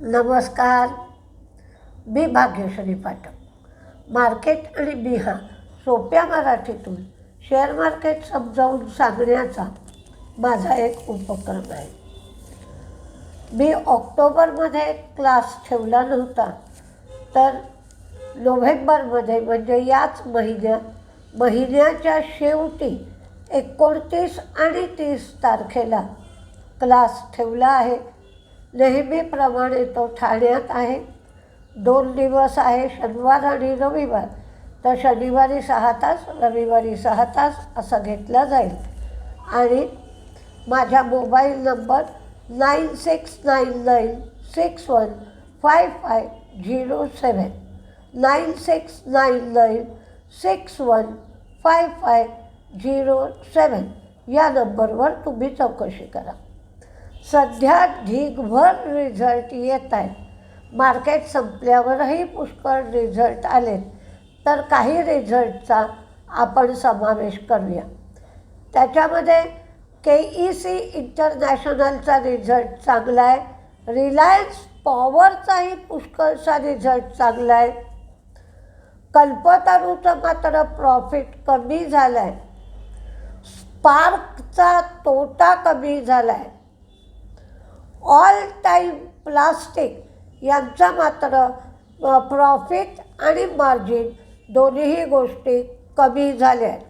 नमस्कार. मी भाग्यश्री पाठक. मार्केट आणि बिहा सोप्या मराठीतून शेअर मार्केट समजावून सांगण्याचा माझा एक उपक्रम आहे. मी ऑक्टोबरमध्ये क्लास ठेवला नव्हता तर नोव्हेंबरमध्ये म्हणजे याच महिन्यात महिन्याच्या शेवटी एकोणतीस आणि तीस तारखेला क्लास ठेवला आहे. नेहमीप्रमाणे तो ठाण्यात आहे. दोन दिवस आहे शनिवार आणि रविवार. तर शनिवारी सहा तास रविवारी सहा तास असं घेतला जाईल. आणि माझा mobile number nine six nine nine six one five five zero seven nine six nine nine six one five five zero seven या नंबरवर तुम्ही चौकशी करा. सध्या ढीगभर रिझल्ट येत आहेत. मार्केट संपल्यावरही पुष्कळ रिझल्ट आले तर काही रिझल्टचा आपण समावेश करूया. त्याच्यामध्ये के ई सी इंटरनॅशनलचा रिझल्ट चांगला आहे. रिलायन्स पॉवरचाही पुष्कळचा रिझल्ट चांगला आहे. कल्पतरूचं मात्र प्रॉफिट कमी झालं आहे स्पार्कचा तोटा कमी झाला आहे ऑल टाईम प्लास्टिक यांचा मात्र प्रॉफिट आणि मार्जिन दोन्हीही गोष्टी कमी झाल्या आहेत.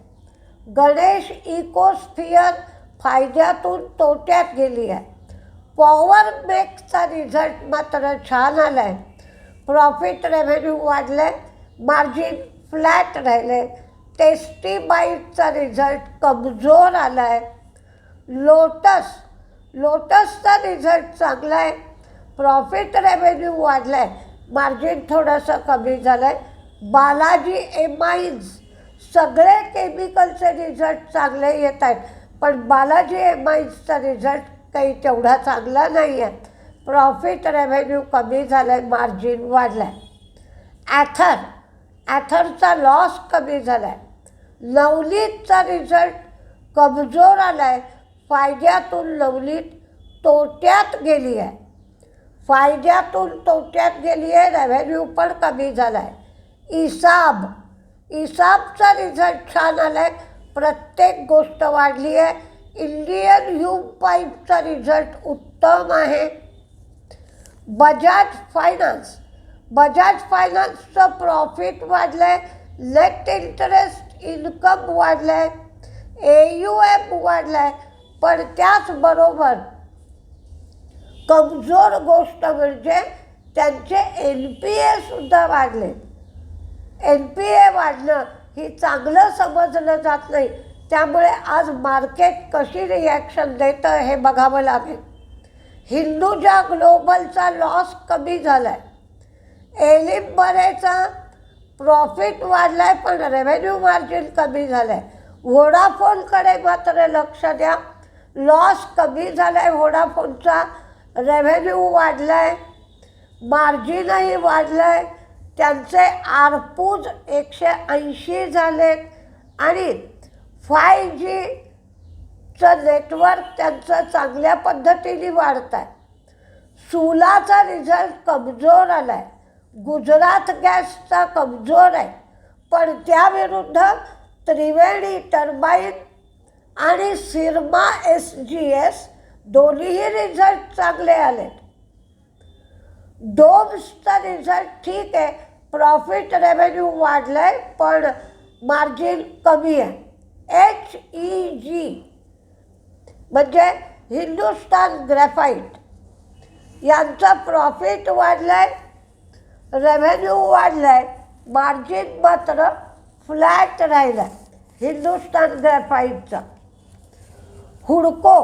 गणेश इकोस्फिअर फायद्यातून तोट्यात गेली आहे. पॉवर मेकचा रिझल्ट मात्र छान आला आहे प्रॉफिट रेव्हेन्यू वाढलं आहे मार्जिन फ्लॅट राहिले टेस्टी बाईटचा रिझल्ट कमजोर आला आहे लोटस लोटसचा रिझल्ट चांगला आहे प्रॉफिट रेव्हेन्यू वाढला आहे मार्जिन थोडंसं कमी झालं आहे बालाजी एमाईन्स सगळे केमिकलचे रिझल्ट चांगले येत आहेत. पण बालाजी एमाईन्सचा रिझल्ट काही तेवढा चांगला नाही आहे प्रॉफिट रेव्हेन्यू कमी झालं आहे मार्जिन वाढलं आहे ॲथर ॲथरचा लॉस कमी झाला आहे लवलीतचा रिझल्ट कमजोर आला आहे फायद्यातून लवलीत तोट्यात गेली आहे. फायद्यातून तोट्यात गेली आहे रेव्हेन्यू पण कमी झाला आहे इसाब इसाबचा रिझल्ट छान आला आहे प्रत्येक गोष्ट वाढली आहे. इंडियन ह्यूम पाईपचा रिझल्ट उत्तम आहे. बजाज फायनान्स बजाज फायनान्सचं प्रॉफिट वाढलं आहे नेट इंटरेस्ट इन्कम वाढलं आहे ए यू एम वाढलं आहे पण त्याचबरोबर कमजोर गोष्ट म्हणजे त्यांचे एन पी एसुद्धा वाढले. एन पी ए वाढणं ही चांगलं समजलं जात नाही. त्यामुळे आज मार्केट कशी रिॲक्शन देतं हे बघावं लागेल. हिंदूजा ग्लोबलचा लॉस कमी झाला आहे एलिम बरेचा प्रॉफिट वाढला आहे पण रेव्हेन्यू मार्जिन कमी झालं आहे व्होडाफोनकडे मात्र लक्ष द्या. लॉस कमी झाला आहे व्होडाफोनचा रेव्हेन्यू वाढला आहे मार्जिनही वाढलं आहे त्यांचे आरपूज एकशे ऐंशी झालेत. आणि फाय जीचं नेटवर्क त्यांचं चांगल्या पद्धतीने वाढत आहे सुलाचा रिझल्ट कमजोर आला आहे गुजरात गॅसचा कमजोर आहे. पण त्याविरुद्ध त्रिवेणी टर्बाईन आणि सिरमा एस जी एस दोन्हीही रिझल्ट चांगले आले डोम्सचा रिझल्ट ठीक आहे प्रॉफिट रेव्हेन्यू वाढलं आहे पण मार्जिन कमी आहे. एच ई जी म्हणजे हिंदुस्तान ग्रॅफाईट यांचं प्रॉफिट वाढलं आहे रेव्हेन्यू वाढलं आहे मार्जिन मात्र फ्लॅट राहिलं आहे हिंदुस्तान ग्रॅफाईटचा हुडको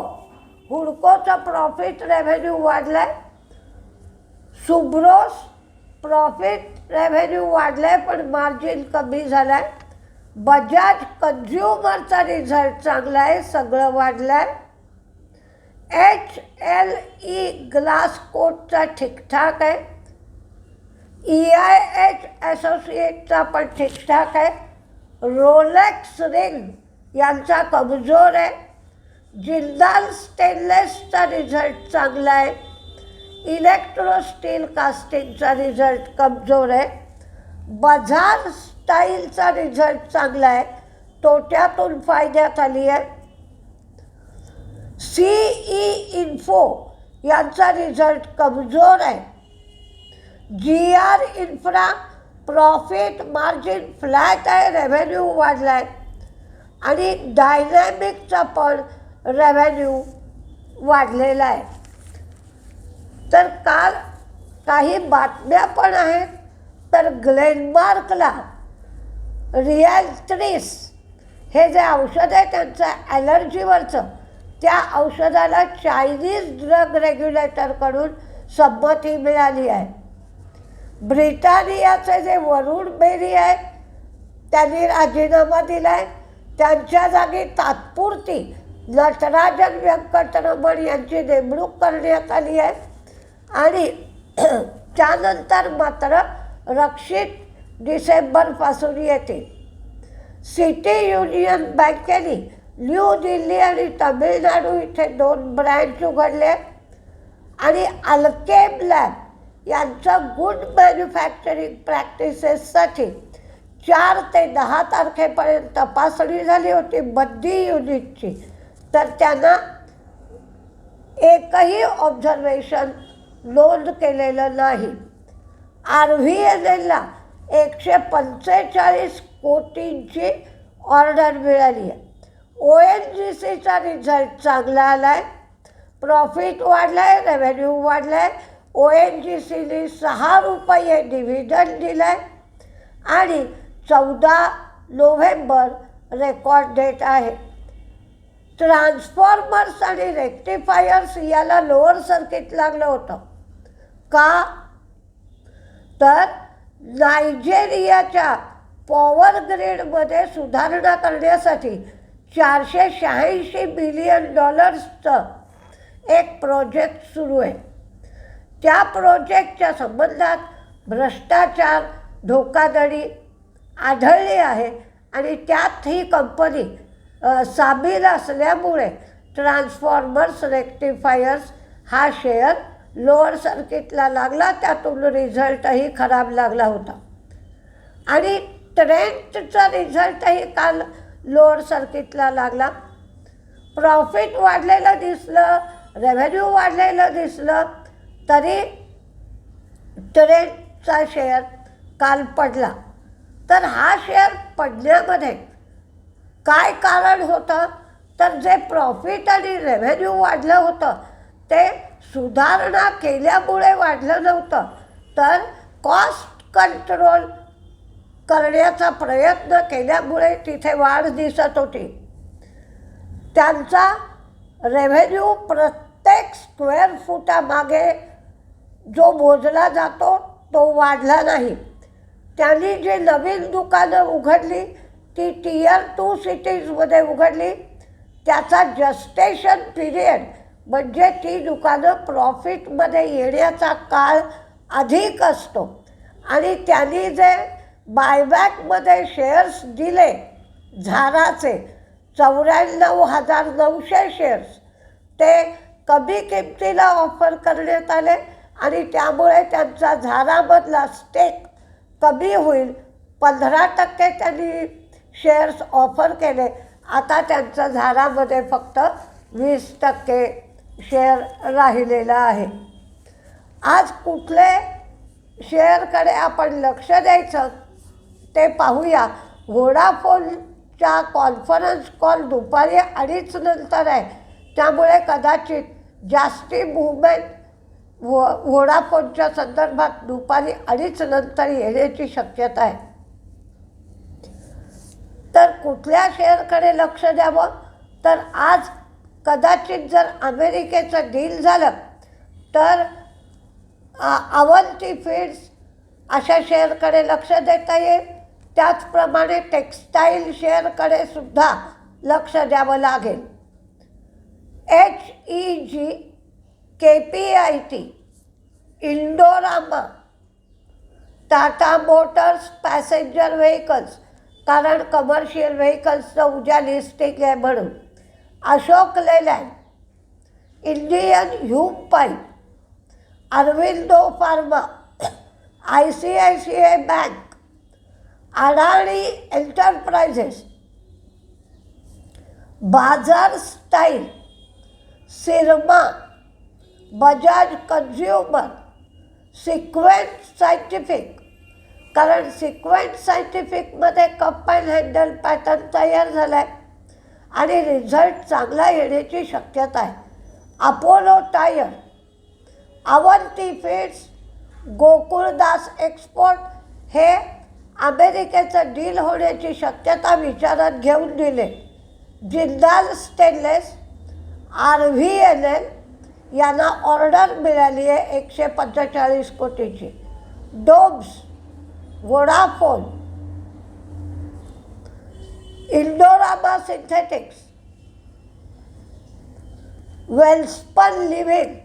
हुडकोचा प्रॉफिट रेव्हेन्यू वाढला आहे सुब्रोस प्रॉफिट रेव्हेन्यू वाढलं आहे पण मार्जिन कमी झालं आहे बजाज कन्झ्युमरचा रिझल्ट चांगला आहे सगळं वाढलं आहे एच एल ई ग्लास कोटचा ठीकठाक आहे. ई आय एच असोसिएटचा पण ठीकठाक आहे. रोलेक्स रिंग यांचा कमजोर आहे. जिंदाल स्टेनलेसचा रिझल्ट चांगला आहे. इलेक्ट्रो स्टील कास्टिंगचा रिझल्ट कमजोर आहे. बझार स्टाईलचा रिझल्ट चांगला आहे. तोट्यातून फायद्यात आली आहे. सी ई इन्फो यांचा रिझल्ट कमजोर आहे. G R infra profit margin flat आहे. रेव्हेन्यू वाढला आहे आणि डायनॅमिकचा पण रेव्हेन्यू वाढलेला आहे. तर काल काही बातम्या पण आहेत. तर ग्लेनमार्कला रिॲल्ट्रिस हे जे औषध आहे त्यांचं ॲलर्जीवरचं त्या औषधाला चायनीज ड्रग रेग्युलेटरकडून संमती मिळाली आहे. ब्रिटानियाचे जे वरुण बेरी आहे त्यांनी राजीनामा दिला आहे त्यांच्या जागी तात्पुरती नटराजन व्यंकटरमण यांची नेमणूक करण्यात आली आहे. आणि त्यानंतर मात्र रक्षित डिसेंबरपासून येते. सिटी युनियन बँकेने न्यू दिल्ली आणि तमिळनाडू इथे दोन ब्रँच उघडले. आहेत आणि अल्केम लॅब यांचं गुड मॅन्युफॅक्चरिंग प्रॅक्टिसेससाठी चार ते दहा तारखेपर्यंत तपासणी झाली होती बद्दी युनिटची. तर त्यांना एकही ऑब्झर्वेशन नोंद केलेलं नाही. आर व्ही एन एलला एकशे पंचेचाळीस कोटींची ऑर्डर मिळाली. आहे ओ एन जी सीचा रिझल्ट चांगला आला आहे प्रॉफिट वाढलं आहे रेव्हेन्यू वाढलं आहे ओ एन जी सीने सहा रुपये डिव्हिडंड दिलं आहे आणि चौदा नोव्हेंबर रेकॉर्ड डेट आहे. ट्रान्सफॉर्मर्स आणि रेक्टिफायर्स याला लोअर सर्किट लागलं होतं. का? तर नायजेरियाच्या पॉवर ग्रीडमध्ये सुधारणा करण्यासाठी चारशे शहाऐंशी बिलियन डॉलर्सचं एक प्रोजेक्ट सुरू आहे. त्या प्रोजेक्टच्या संबंधात भ्रष्टाचार धोकाधडी आढळली आहे आणि त्यात ही कंपनी सामील असल्यामुळे ट्रान्सफॉर्मर्स रेक्टिफायर्स हा शेअर लोअर सर्किटला लागला. त्यातून रिझल्टही खराब लागला होता. आणि ट्रेंटचा रिझल्टही काल लोअर सर्किटला लागला. प्रॉफिट वाढलेलं दिसलं रेव्हेन्यू वाढलेलं दिसलं तरी ट्रेंटचा शेअर काल पडला. तर हा शेअर पडण्यामध्ये काय कारण होतं? तर जे प्रॉफिट आणि रेव्हेन्यू वाढलं होतं ते सुधारणा केल्यामुळे वाढलं नव्हतं. तर कॉस्ट कंट्रोल करण्याचा प्रयत्न केल्यामुळे तिथे वाढ दिसत होती. त्यांचा रेव्हेन्यू प्रत्येक स्क्वेअर फुटामागे जो मोजला जातो तो वाढला नाही. त्यांनी जी नवीन दुकानं उघडली ती टीयर टू सिटीजमध्ये उघडली. त्याचा जस्टेशन पिरियड म्हणजे ती दुकानं प्रॉफिटमध्ये येण्याचा काळ अधिक असतो. आणि त्यांनी जे बायबॅकमध्ये शेअर्स दिले झाराचे चौऱ्याण्णव हजार नऊशे शेअर्स ते कमी किमतीला ऑफर करण्यात आले आणि त्यामुळे त्यांचा झारामधला स्टेक कमी होईल. पंधरा टक्के त्यांनी शेअर्स ऑफर केले. आता त्यांचं झारामध्ये फक्त वीस टक्के शेअर राहिलेला आहे. आज कुठले शेअरकडे आपण लक्ष द्यायचं ते पाहूया. व्होडाफोनच्या कॉन्फरन्स कॉल दुपारी अडीच नंतर आहे. त्यामुळे कदाचित जास्ती मुवमेंट व्हो व्होडाफोनच्या संदर्भात दुपारी अडीच नंतर येण्याची शक्यता आहे. कुठल्या शेअरकडे लक्ष द्यावं? तर आज कदाचित जर अमेरिकेचं डील झालं तर अवंती फीड्स अशा शेअरकडे लक्ष देता येईल. त्याचप्रमाणे टेक्स्टाईल शेअरकडे सुद्धा लक्ष द्यावं लागेल. H E G K P I T Indorama Tata Motors passenger vehicles कारण कमर्शियल व्हेकल्सचं उद्या लिस्टिंग आहे म्हणून. Ashok Leyland Indian Hume pipe Aurobindo pharma I C I C I bank Adani enterprises Baazar style Syrma Bajaj consumer sequence scientific कारण सिक्वेंट सायंटिफिकमध्ये cup and handle pattern तयार झाला आहे आणि रिझल्ट चांगला येण्याची शक्यता आहे. Apollo tyre Avanti feeds Gokaldas export हे अमेरिकेचं डील होण्याची शक्यता विचारात घेऊन दिले. Jindal stainless R V N L यांना ऑर्डर मिळाली आहे एकशे पंचेचाळीस कोटीची. Dobbs Vodafone Indorama synthetics Welspun living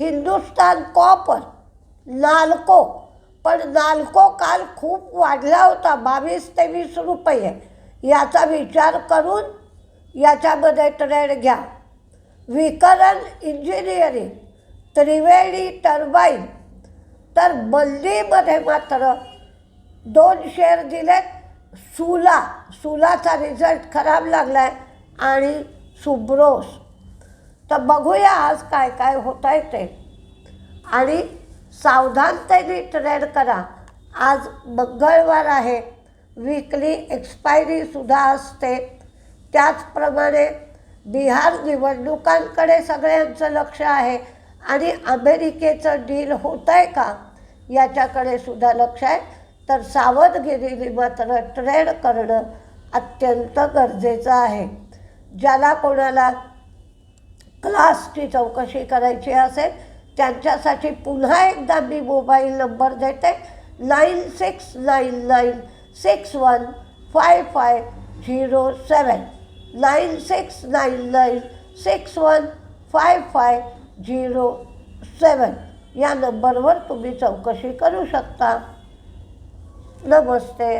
Hindustan copper NALCO पण नाल्को काल खूप वाढला होता बावीस ते वीस रुपये. याचा विचार करून याच्यामध्ये ट्रेड घ्या. विकरण इंजिनिअरिंग त्रिवेणी टर्बाईन तर बल्लीमध्ये मात्र दोन शेअर दिलेत. सुला. सुलाचा रिझल्ट खराब लागला आहे आणि सुब्रोस. तर बघूया आज काय काय होत आहे ते. आणि सावधानतेने ट्रेड करा. आज मंगळवार आहे. वीकली एक्सपायरीसुद्धा असते. त्याचप्रमाणे बिहार निवडणुकांकडे सगळ्यांचं लक्ष आहे. आणि अमेरिकेचं डील होत आहे का? याच्याकडे सुद्धा लक्ष आहे. तर सावधगिरीने मात्र ट्रेड करणं अत्यंत गरजेचं आहे. ज्याला कोणाला क्लासची चौकशी करायची असेल त्यांच्यासाठी पुन्हा एकदा मी मोबाईल नंबर देते. Nine six nine nine six one five five zero seven nine six nine nine six one five five zero seven या नंबरवर तुम्ही चौकशी करू शकता. न बसते